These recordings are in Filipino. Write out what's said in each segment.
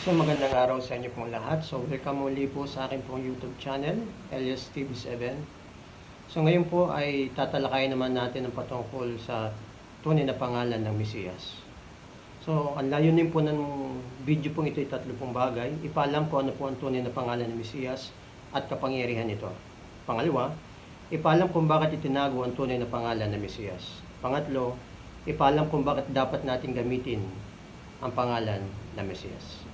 So magandang araw sa inyo pong lahat. So welcome muli po sa akin pong YouTube channel, Elias TV7. So ngayon po ay tatalakayin naman natin ang patungkol sa tunay na pangalan ng Mesiyas. So ang layunin po ng video pong ito ay tatlo pong bagay. Ipaalam ko ano po ang tunay na pangalan ng Mesiyas at kapangyarihan nito. Pangalawa, ipaalam kung bakit itinago ang tunay na pangalan ng Mesiyas. Pangatlo, ipaalam kung bakit dapat natin gamitin ang pangalan ng Mesiyas.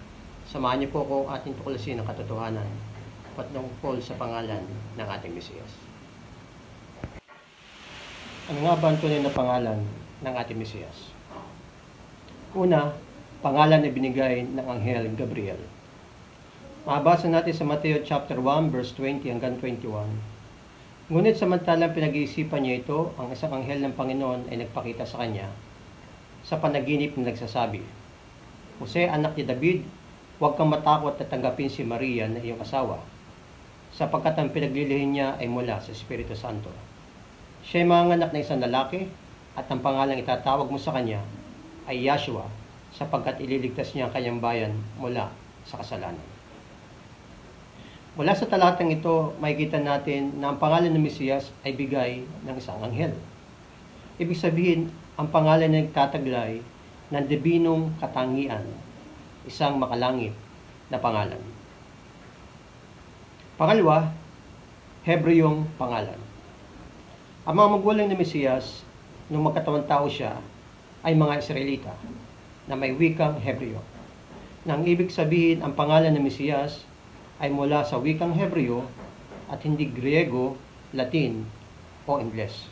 Samahan niyo po ako ating tuklasin ang katotohanan patungkol sa pangalan ng ating Mesiyas. Ano nga ba ang tunay na pangalan ng ating Mesiyas? Una, pangalan na binigay ng Anghel Gabriel. Mabasa natin sa Mateo chapter 1 verse 20 hanggang 21. Ngunit samantalang pinag-iisipan niya ito, ang isang anghel ng Panginoon ay nagpakita sa kanya sa panaginip na nagsasabi, Jose, anak ni David, huwag kang matakot at tanggapin si Maria na iyong asawa, sapagkat ang pinaglilihin niya ay mula sa Espiritu Santo. Siya ay manganak na isang lalaki, at ang pangalang itatawag mo sa kanya ay Yahshua, sapagkat ililigtas niya ang kanyang bayan mula sa kasalanan. Mula sa talatang ito, makikita natin na ang pangalan ng Mesiyas ay bigay ng isang anghel. Ibig sabihin, ang pangalan na nagtataglay ng dibinong katangian, isang makalangit na pangalan. Pangalawa, Hebreyong pangalan. Ang mga magulang ni Mesiyas, nung magkatawang tao siya, ay mga Israelita na may wikang Hebreo. Nang ibig sabihin ang pangalan ng Mesiyas ay mula sa wikang Hebreo at hindi Griego, Latin o Ingles.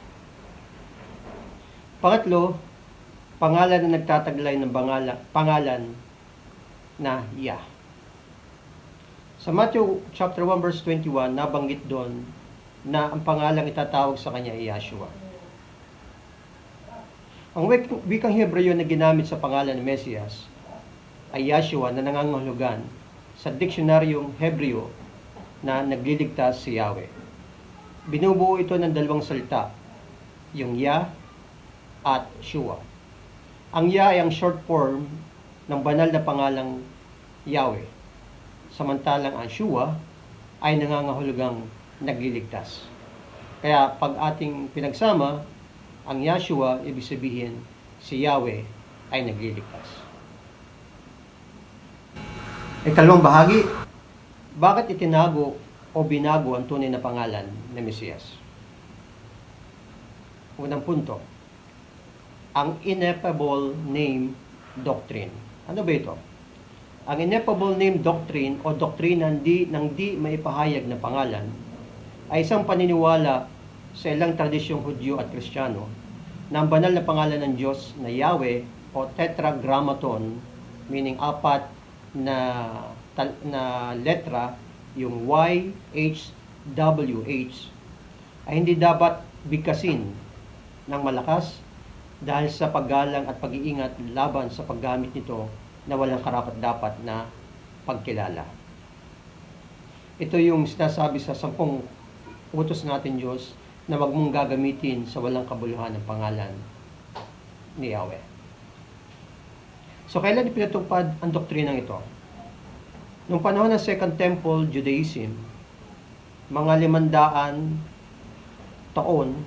Pangatlo, pangalan na nagtataglay ng bangala, pangalan na Yah. Sa Matthew chapter 1 verse 21, nabanggit doon na ang pangalang itatawag sa kanya ay Yahshua. Ang wik- wikang Hebreo na ginamit sa pangalan ng Mesias ay Yahshua na nangangahulugan sa diksionaryong Hebreo na nagliligtas si Yahweh. Binubuo ito ng dalawang salita, yung Yah at Shua. Ang Yah ay ang short form ng banal na pangalang Yahweh. Samantalang ang Shua ay nangangahulugang nagliligtas. Kaya pag ating pinagsama, ang Yahshua, ibig sabihin, si Yahweh ay nagliligtas. Ikalawang bahagi, bakit itinago o binago ang tunay na pangalan ng Mesiyas? Unang punto, ang ineffable name doctrine. Ano ba ito? Ang ineffable name doctrine o doktrina ng di, ng di maipahayag na pangalan ay isang paniniwala sa ilang tradisyong Hudyo at Kristiyano na ang banal na pangalan ng Diyos na Yahweh o Tetragrammaton, meaning apat na, na letra, yung Y, H, W, H, ay hindi dapat bigkasin ng malakas dahil sa paggalang at pag-iingat laban sa paggamit nito na walang karapat-dapat na pagkilala. Ito yung sinasabi sa sampung utos natin Diyos na wag mong gagamitin sa walang kabuluhan ng pangalan ni Yahweh. So, kailan ipinatupad ang doktrinang ito? Noong panahon ng Second Temple Judaism, mga limandaan taon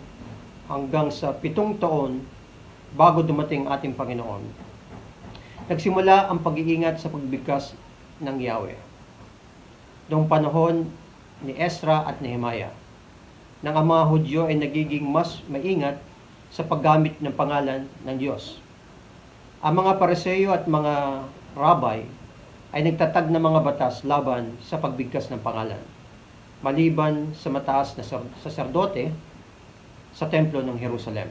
hanggang sa pitong taon bago dumating ating Panginoon, nagsimula ang pag-iingat sa pagbigkas ng Yahweh. Noong panahon ni Ezra at Nehemiah, ang mga Hudyo ay nagiging mas maingat sa paggamit ng pangalan ng Diyos. Ang mga pareseyo at mga rabay ay nagtatag ng mga batas laban sa pagbigkas ng pangalan, maliban sa mataas na saserdote sa templo ng Jerusalem.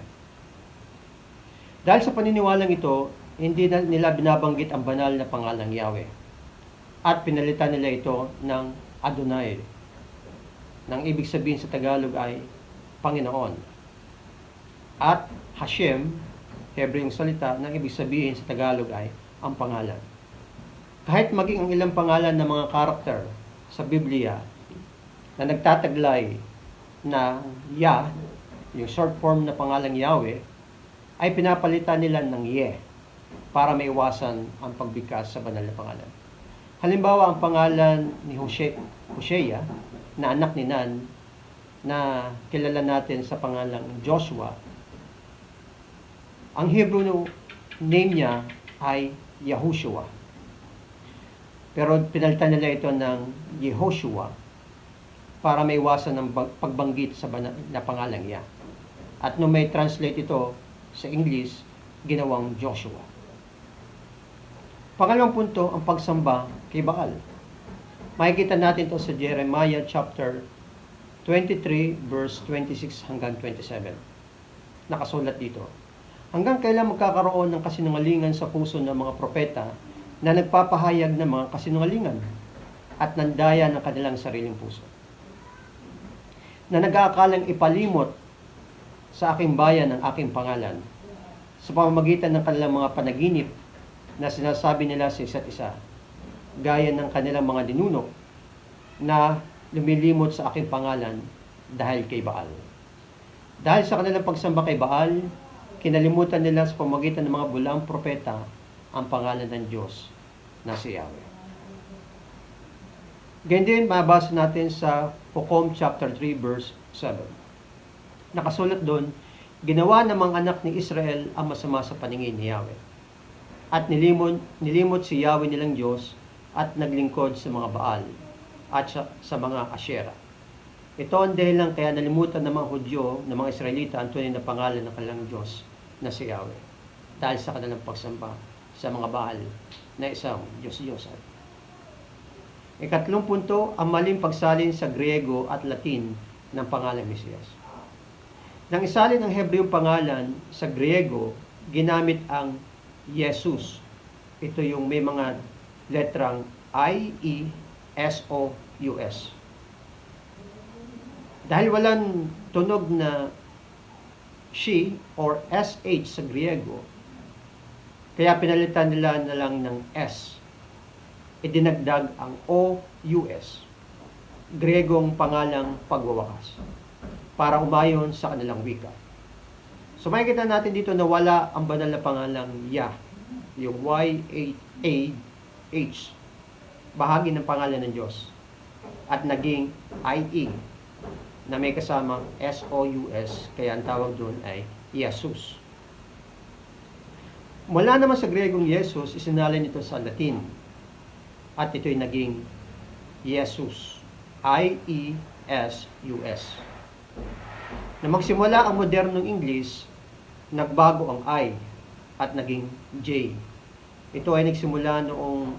Dahil sa paniniwalang ito, hindi nila binabanggit ang banal na pangalang Yahweh at pinalitan nila ito ng Adonai nang ibig sabihin sa Tagalog ay Panginoon. At Hashem, Hebrew yung salita, nang ibig sabihin sa Tagalog ay ang pangalan. Kahit maging ang ilang pangalan ng mga karakter sa Biblia na nagtataglay na Ya, yung short form na pangalang Yahweh, ay pinapalitan nila ng Ye para maiwasan ang pagbigkas sa banal na pangalan. Halimbawa, ang pangalan ni Hosea, Hosea na anak ni Nan, na kilala natin sa pangalang Joshua, ang Hebrew name niya ay Yahushua. Pero pinalitan nila ito ng Yehoshua para may iwasan ng pagbanggit sa bana- na pangalan niya. At nung may translate ito sa English, ginawang Joshua. Pangalawang punto, ang pagsamba kay Baal. Makikita natin ito sa Jeremiah chapter 23 verse 26 hanggang 27. Nakasulat dito. Hanggang kailan magkakaroon ng kasinungalingan sa puso ng mga propeta na nagpapahayag ng mga kasinungalingan at nandaya ng kanilang sariling puso. Na nag-aakalang ipalimot sa aking bayan ang aking pangalan sa pamamagitan ng kanilang mga panaginip na sinasabi nila sa isa't isa, gaya ng kanilang mga dinuno na lumilimot sa aking pangalan dahil kay Baal. Dahil sa kanilang pagsamba kay Baal, kinalimutan nila sa pamamagitan ng mga bulang propeta ang pangalan ng Diyos na si Yahweh. Ganyan din mabasa natin sa Pocom chapter 3 verse 7. Nakasulat doon, ginawa ng mga anak ni Israel ang masama sa paningin ni Yahweh. At nilimot, nilimot si Yahweh nilang Diyos at naglingkod sa mga Baal at sa, sa mga Asherah. Ito ang dahilan kaya nalimutan ng mga Hudyo, ng mga Israelita ang tunay na pangalan ng kanilang Diyos na si Yahweh. Dahil sa kanilang pagsamba sa mga Baal na isang Diyos-Diyosan. Ikatlong punto, ang maling pagsalin sa Griego at Latin ng pangalan Mesiyas. Nang isalin ang Hebreo pangalan sa Griego, ginamit ang Jesus. Ito yung may mga letrang I, E, S, O, U, S. Dahil walang tunog na she or SH sa Griego, kaya pinalitan nila na lang ng S. Idinagdag ang O-U-S. Gregong pangalang pagwawakas para umayon sa kanilang wika. So makikita natin dito na wala ang banal na pangalang Yah, yung Y-A-H, bahagi ng pangalan ng Diyos, at naging I-E, na may kasamang S-O-U-S, kaya ang tawag doon ay Jesus. Mula naman sa Gregong Jesus, isinalin ito sa Latin, at ito'y naging Jesus, I-E-S-U-S. Na magsimula ang modernong English, nagbago ang I at naging J. Ito ay nagsimula noong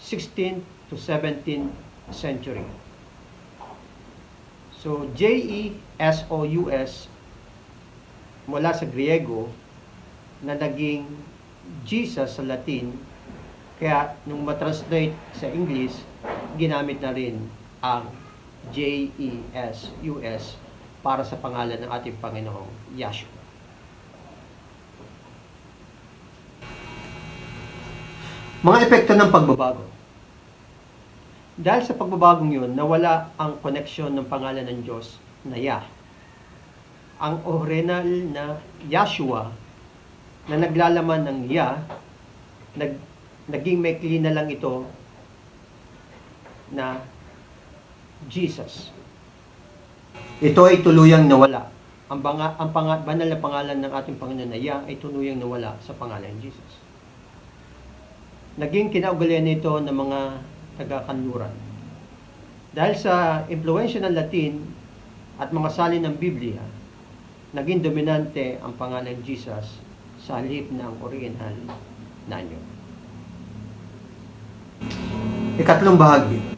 16th to 17th century. So, J-E-S-O-U-S mula sa Griego na naging Jesus sa Latin kaya nung matranslate sa English, ginamit na rin ang J-E-S-U-S para sa pangalan ng ating Panginoong Yahshua. Mga epekto ng pagbabago. Dahil sa pagbabagong yun, nawala ang koneksyon ng pangalan ng Diyos na Yah. Ang original na Yahshua na naglalaman ng Yah, nag, naging maikli na lang ito na Jesus. Ito ay tuluyang nawala. Ang, banga, ang panga, banal na pangalan ng ating Panginoon na Yah ay tuluyang nawala sa pangalan ng Jesus. Naging kinaugalian nito ng mga taga-kanluran. Dahil sa impluensya ng Latin at mga salin ng Biblia, naging dominante ang pangalan Jesus sa halip ng original na anyo. Ikatlong bahagi.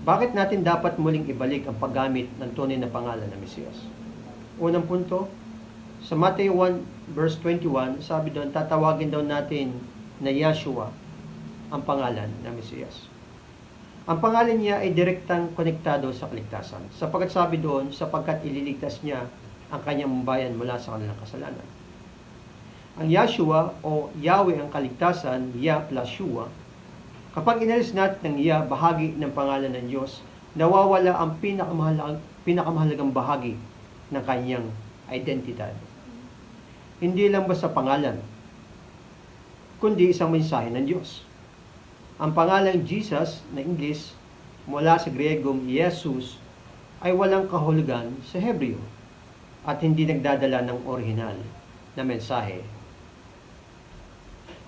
Bakit natin dapat muling ibalik ang paggamit ng tunay na pangalan ng Mesiyas? Unang punto, sa Matthew 1 verse 21, sabi doon, tatawagin daw natin na Yahshua ang pangalan ng Mesiyas. Ang pangalan niya ay direktang konektado sa kaligtasan. Sapagkat sabi doon, sapagkat ililigtas niya ang kanyang bayan mula sa kanilang kasalanan. Ang Yahshua o Yahweh ang kaligtasan, Yah plus Shua, kapag inalis natin ng Yah bahagi ng pangalan ng Diyos, nawawala ang pinakamahalagang, pinakamahalagang bahagi ng kanyang identidad. Hindi lang basta pangalan, kundi isang mensahe ng Diyos. Ang pangalang Jesus na English mula sa Griegong Jesus ay walang kahulugan sa Hebreo at hindi nagdadala ng orihinal na mensahe.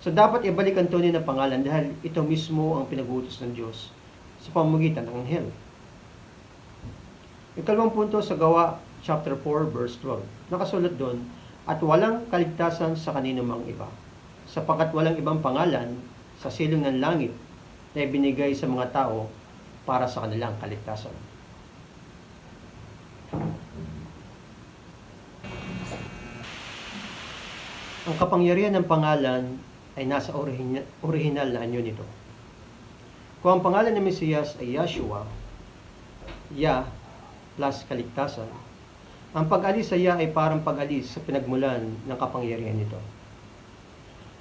So dapat ibalik ang tunay na pangalan dahil ito mismo ang pinag-utos ng Diyos sa pamamagitan ng anghel. Ikalawang punto sa gawa chapter 4 verse 12. Nakasulat doon, at walang kaligtasan sa kanino mang iba, sapagkat walang ibang pangalan sa silong ng langit na ibinigay sa mga tao para sa kanilang kaligtasan. Ang kapangyarihan ng pangalan ay nasa orihinal, orihinal na anyo nito. Kung ang pangalan ng Mesiyas ay Yahshua, Ya plus kaligtasan, ang pag-alis sa Ya ay parang pag-alis sa pinagmulan ng kapangyarihan nito.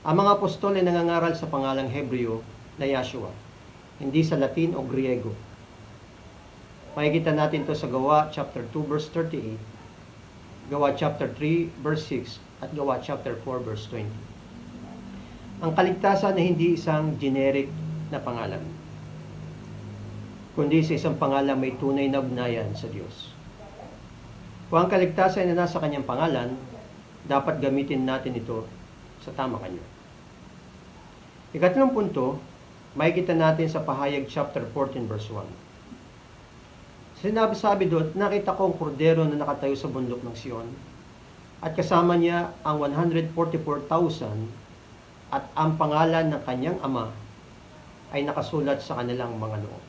Ang mga apostol ay nangangaral sa pangalang Hebreo na Yahshua, hindi sa Latin o Griego. Makikita natin to sa Gawa chapter 2 verse 38, Gawa chapter 3 verse 6, at Gawa chapter 4 verse 20. Ang kaligtasan ay hindi isang generic na pangalan, kundi sa isang pangalan may tunay na ugnayan sa Diyos. Kung ang kaligtasan ay nasa kanyang pangalan, dapat gamitin natin ito sa tamang kanyo. Ikatlong punto, makikita natin sa pahayag chapter 14 verse 1. Sinabi sabi doon, nakita ko ang kordero na nakatayo sa bundok ng Sion at kasama niya ang 144,000 at ang pangalan ng kanyang ama ay nakasulat sa kanilang mga noo.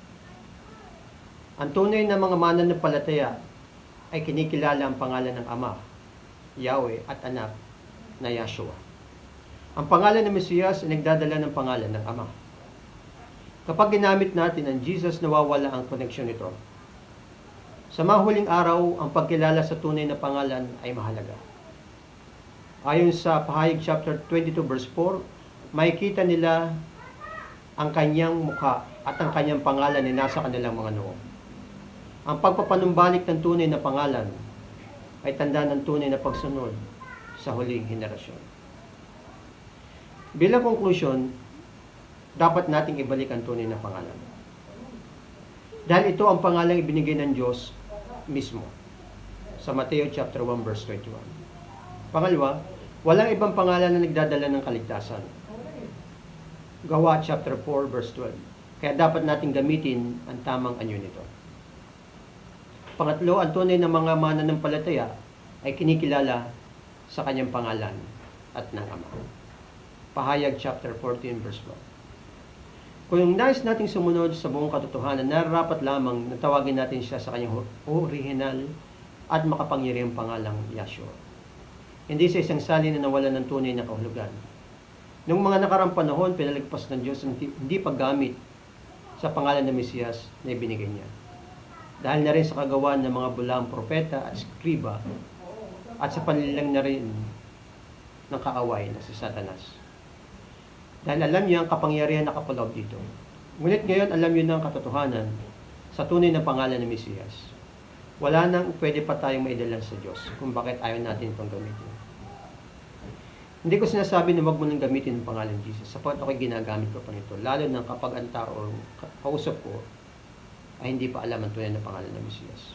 Ang tunay na mga mananampalataya ay kinikilala ang pangalan ng Ama, Yahweh at anak na Yahshua. Ang pangalan ng Mesiyas ay nagdadala ng pangalan ng Ama. Kapag ginamit natin ang Jesus, nawawala ang koneksyon nito. Sa mahuling araw, ang pagkilala sa tunay na pangalan ay mahalaga. Ayon sa Pahayag chapter 22 verse 4, makikita nila ang kanyang mukha at ang kanyang pangalan ay nasa kanilang mga noo. Ang pagpapanumbalik ng tunay na pangalan ay tanda ng tunay na pagsunod sa huling henerasyon. Bilang konklusyon, dapat nating ibalik ang tunay na pangalan. Dahil ito ang pangalang ibinigay ng Diyos mismo sa Mateo chapter 1 verse 21. Pangalawa, walang ibang pangalan na nagdadala ng kaligtasan. Gawa chapter 4 verse 12. Kaya dapat nating gamitin ang tamang anyo nito. Pangatlo, ang tunay na mga mananampalataya ay kinikilala sa kanyang pangalan at ng Ama. Pahayag chapter 14 verse 1. Kung nais nating sumunod sa buong katotohanan, nararapat lamang na tawagin natin siya sa kanyang original at makapangyarihang pangalang Yahshua. Hindi sa isang salin na nawalan ng tunay na kahulugan. Noong mga nakarang panahon, pinalagpas ng Diyos ang hindi paggamit sa pangalan ng Mesiyas na ibinigay niya. Dahil na rin sa kagawan ng mga bulang propeta at skriba at sa panilang na rin ng kaaway na si Satanas. Dahil alam niya ang kapangyarihan na kapaloob dito. Ngunit ngayon alam niyo na ang katotohanan sa tunay na pangalan ng Mesiyas. Wala nang pwede pa tayong maidalan sa Diyos kung bakit ayaw natin itong gamitin. Hindi ko sinasabi na wag mo nang gamitin ang pangalan ng Jesus sapagkat ako'y ginagamit ko pa nito. Lalo na kapag ang tao o kausap ko ay hindi pa alam ang tunay na pangalan ng Mesiyas.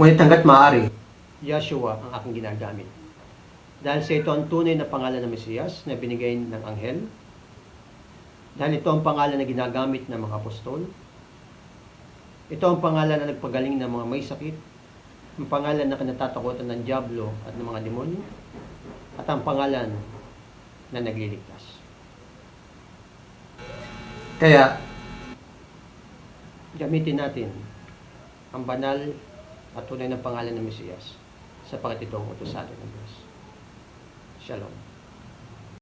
Ngunit hanggat maaari, Yahshua ang aking ginagamit. Dahil sa ito ang tunay na pangalan ng Mesiyas na binigay ng anghel. Dahil ito ang pangalan na ginagamit ng mga apostol. Ito ang pangalan na nagpagaling ng mga may sakit. Ang pangalan na kinatatakutan ng Diablo at ng mga demonyo. At ang pangalan na nagliligtas. Kaya, gamitin natin ang banal at tunay na pangalan ng Mesiyas sa ito ang utos sa atin ng Diyos. Shalom.